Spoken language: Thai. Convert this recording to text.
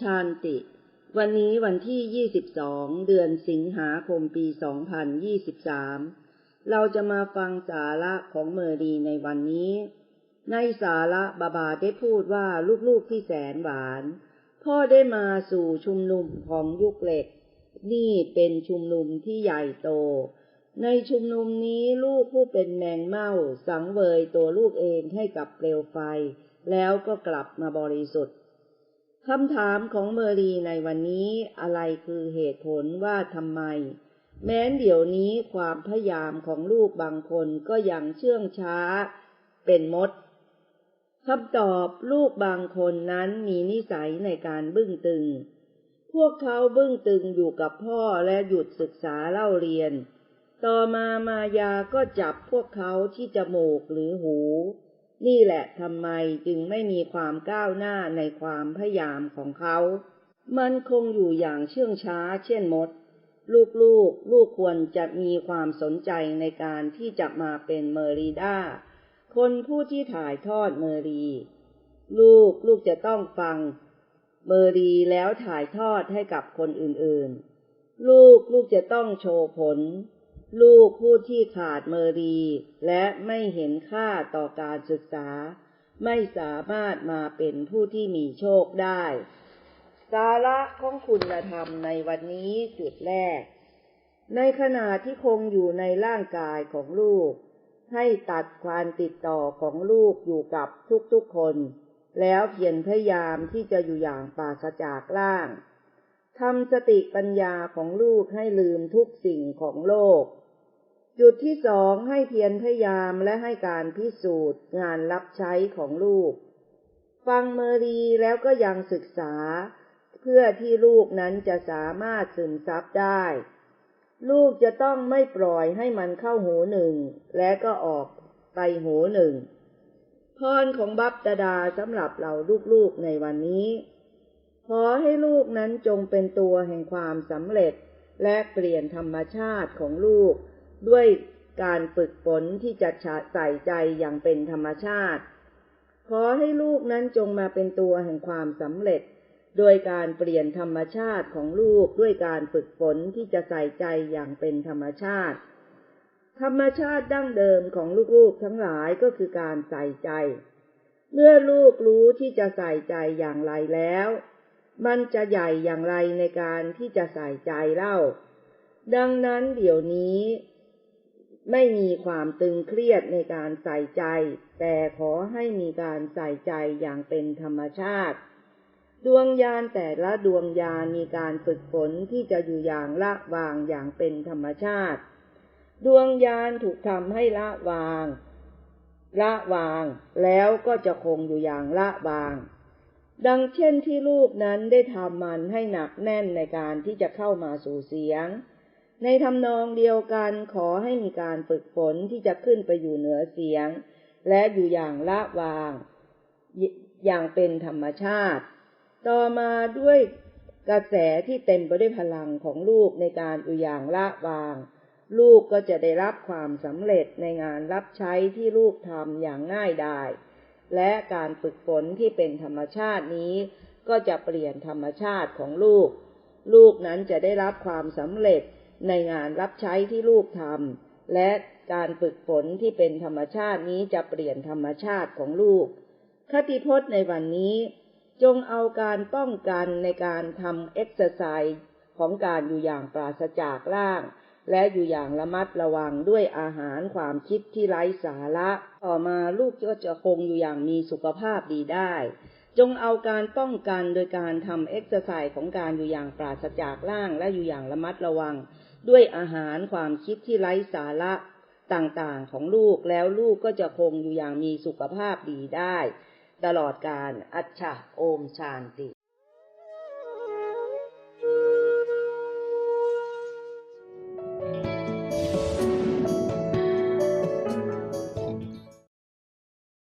ชานติ วันนี้วันที่ 22 เดือนสิงหาคมปี 2023 เราจะมาฟังสาระของเมอรีในวันนี้ ในสาระบาบาได้พูดว่าลูกๆที่แสนหวาน พ่อได้มาสู่ชุมนุมของยุคเหล็ก นี่เป็นชุมนุมที่ใหญ่โต ในชุมนุมนี้ลูกผู้เป็นแมงเม่าสังเวยตัวลูกเองให้กับเปลวไฟ แล้วก็กลับมาบริสุทธิ์ คำถามของเมอรีในวันนี้อะไรคือเหตุผลว่าทำไม แม้นเดี๋ยวนี้ความพยายามของลูกบางคนก็ยังเชื่องช้า เป็นมดคำตอบลูกบางคนนั้นมีนิสัยในการบึ้งตึง พวกเขาบึ้งตึงอยู่กับพ่อและหยุดศึกษาเล่าเรียน ต่อมามายาก็จับพวกเขาที่จมูกหรือหู นี่แหละทำไมจึงไม่มีความก้าวหน้าในความพยายามของเขา มันคงอยู่อย่างเชื่องช้าเช่นมด ลูกลูกลูกควรจะมีความสนใจในการที่จะมาเป็นเมอรีดาคนผู้ที่ถ่ายทอดเมอรี ลูกลูกจะต้องฟัง เมอรีแล้วถ่ายทอดให้กับคนอื่นๆ ลูกลูกจะต้องโชว์ผล ลูกผู้ที่ขาดเมรี และไม่เห็นค่าต่อการศึกษา ไม่สามารถมาเป็นผู้ที่มีโชคได้ สาระของคุณธรรมในวันนี้จุดแรก ในขณะที่คงอยู่ในร่างกายของลูก ให้ตัดความติดต่อของลูกอยู่กับทุกๆคน แล้วเพียรพยายามที่จะอยู่อย่างปราศจากร่าง ทำสติปัญญาของลูกให้ลืมทุกสิ่งของโลก จุดที่สองให้เพียรพยายามและให้การพิสูจน์งานรับใช้ของลูก ฟังเมรีแล้วก็ยังศึกษา เพื่อที่ลูกนั้นจะสามารถซึมซับได้ ลูกจะต้องไม่ปล่อยให้มันเข้าหูหนึ่ง และก็ออกไปหูหนึ่งพรของบัพตดาสำหรับเราลูกๆในวันนี้ ขอให้ลูกนั้นจงเป็นตัวแห่งความสำเร็จ และเปลี่ยนธรรมชาติของลูก ด้วยการฝึกฝนที่จะใส่ใจอย่างเป็นธรรมชาติ ขอให้ลูกนั้นจงมาเป็นตัวแห่งความสำเร็จ โดยการเปลี่ยนธรรมชาติของลูกด้วยการฝึกฝนที่จะใส่ใจอย่างเป็นธรรมชาติ ธรรมชาติดั้งเดิมของลูกๆทั้งหลายก็คือการใส่ใจ เมื่อลูกรู้ที่จะใส่ใจอย่างไรแล้ว มันจะใหญ่อย่างไรในการที่จะใส่ใจเล่า ดังนั้นเดี๋ยวนี้ ไม่มีความตึงเครียดในการใส่ใจ แต่ขอให้มีการใส่ใจอย่างเป็นธรรมชาติ ดวงยานแต่ละดวงยานมีการฝึกฝนที่จะอยู่อย่างละวางอย่างเป็นธรรมชาติ ดวงยานถูกทำให้ละวาง ละวาง แล้วก็จะคงอยู่อย่างละวาง ดังเช่นที่ลูกนั้นได้ทำมันให้หนักแน่นในการที่จะเข้ามาสู่เสียง ในทำนองเดียวกันขอให้มีการฝึกฝนที่จะขึ้นไปอยู่เหนือเสียง และอยู่อย่างละวาง อย่างเป็นธรรมชาติ ต่อมาด้วยกระแสที่เต็มไปด้วยพลังของลูกในการอยู่อย่างละวาง ลูกก็จะได้รับความสำเร็จในงานรับใช้ที่ลูกทำอย่างง่ายดาย และการฝึกฝนที่เป็นธรรมชาตินี้ ก็จะเปลี่ยนธรรมชาติของลูก ลูกนั้นจะได้รับความสำเร็จในงานรับใช้ที่ลูกทำและการฝึกฝนที่เป็นธรรมชาตินี้จะเปลี่ยนธรรมชาติของลูก คติพจน์ในวันนี้ จงเอาการป้องกันในการทำเอ็กซ์ไซส์ของการอยู่อย่างปราศจากร่าง และอยู่อย่างระมัดระวังด้วยอาหารความคิดที่ไร้สาระ ต่อมาลูกก็จะคงอยู่อย่างมีสุขภาพดีได้ จงเอาการป้องกันโดยการทำเอ็กซ์ไซส์ของการอยู่อย่างปราศจากร่างและอยู่อย่างระมัดระวัง ด้วยอาหารความคิดที่ไร้สาระต่างๆของลูกแล้วลูกก็จะคงอยู่อย่างมีสุขภาพดีได้ ตลอดการอัจฉะโอมชานติ